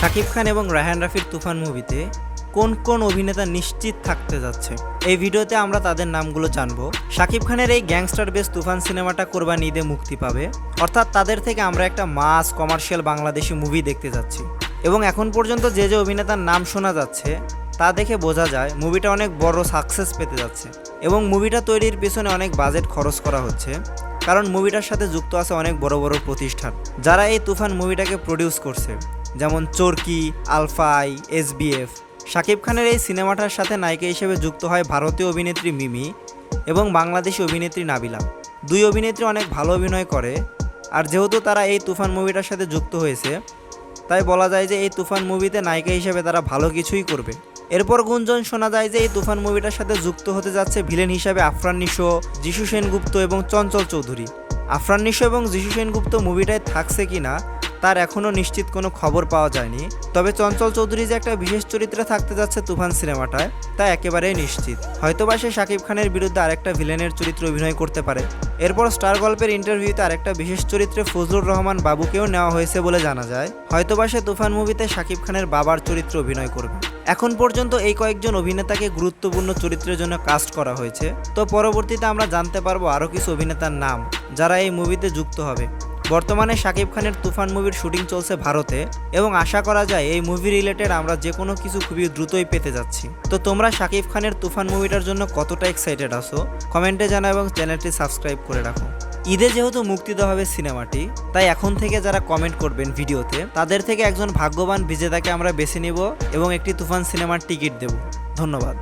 শাকিব খান এবং রায়হান রাফির তুফান মুভিতে কোন কোন অভিনেতা নিশ্চিত থাকতে যাচ্ছে? এই ভিডিওতে আমরা তাদের নামগুলো জানব। শাকিব খানের এই গ্যাংস্টার বেস তুফান সিনেমাটা কোরবানি ঈদে মুক্তি পাবে। অর্থাৎ তাদের থেকে আমরা একটা মাস কমার্শিয়াল বাংলাদেশি মুভি দেখতে যাচ্ছি। এবং এখন পর্যন্ত যে যে অভিনেতার নাম শোনা যাচ্ছে, তা দেখে বোঝা যায় মুভিটা অনেক বড় সাকসেস পেতে যাচ্ছে। এবং মুভিটা তৈরির পিছনে অনেক বাজেট খরচ করা হচ্ছে। কারণ মুভিটার সাথে যুক্ত আছে অনেক বড় বড় প্রতিষ্ঠান, যারা এই তুফান মুভিটাকে প্রডিউস করছে। যেমন চরকি, আলফাই এসবিএফ শাকিব খানের এই সিনেমাটার সাথে নায়িকা হিসেবে যুক্ত হয় ভারতীয় অভিনেত্রী মিমি এবং বাংলাদেশি অভিনেত্রী নাবিলা। দুই অভিনেত্রী অনেক ভালো অভিনয় করে, আর যেহেতু তারা এই তুফান মুভিটার সাথে যুক্ত হয়েছে, তাই বলা যায় যে এই তুফান মুভিতে নায়িকা হিসেবে তারা ভালো কিছুই করবে। এরপর গুঞ্জন শোনা যায় যে এই তুফান মুভিটার সাথে যুক্ত হতে যাচ্ছে ভিলেন হিসাবে আফরান নিশো, যিশু সেনগুপ্ত এবং চঞ্চল চৌধুরী। আফরান নিশো এবং যিশু সেনগুপ্ত মুভিটায় থাকছে কিনা তার এখনও নিশ্চিত কোনো খবর পাওয়া যায়নি। তবে চঞ্চল চৌধুরী যে একটা বিশেষ চরিত্রে থাকতে যাচ্ছে তুফান সিনেমাটায়, তা একেবারেই নিশ্চিত। হয়তোবা সে শাকিব খানের বিরুদ্ধে আরেকটা ভিলেনের চরিত্রে অভিনয় করতে পারে। এরপর স্টার গল্পের ইন্টারভিউতে আরেকটা বিশেষ চরিত্রে ফজলুর রহমান বাবুকেও নেওয়া হয়েছে বলে জানা যায়। হয়তোবা সে তুফান মুভিতে শাকিব খানের বাবার চরিত্রে অভিনয় করবে। এখন পর্যন্ত এই কয়েকজন অভিনেতাকে গুরুত্বপূর্ণ চরিত্রের জন্য কাস্ট করা হয়েছে। তো পরবর্তীতে আমরা জানতে পারব আরও কিছু অভিনেতার নাম, যারা এই মুভিতে যুক্ত হবে। বর্তমানে শাকিব খানের তুফান মুভির শুটিং চলছে ভারতে এবং আশা করা যায় এই মুভি রিলেটেড আমরা যে কোনো কিছু খুবই দ্রুতই পেতে যাচ্ছি। তো তোমরা শাকিব খানের তুফান মুভিটার জন্য কতটা এক্সাইটেড আছো? কমেন্টে জানাও এবং চ্যানেলটি সাবস্ক্রাইব করে রাখো। ঈদে যেহেতু মুক্তি দেওয়া হবে সিনেমাটি, তাই এখন থেকে যারা কমেন্ট করবেন ভিডিওতে, তাদের থেকে একজন ভাগ্যবান বিজেতাকে আমরা বেছে নেব এবং একটি তুফান সিনেমার টিকিট দেব। ধন্যবাদ।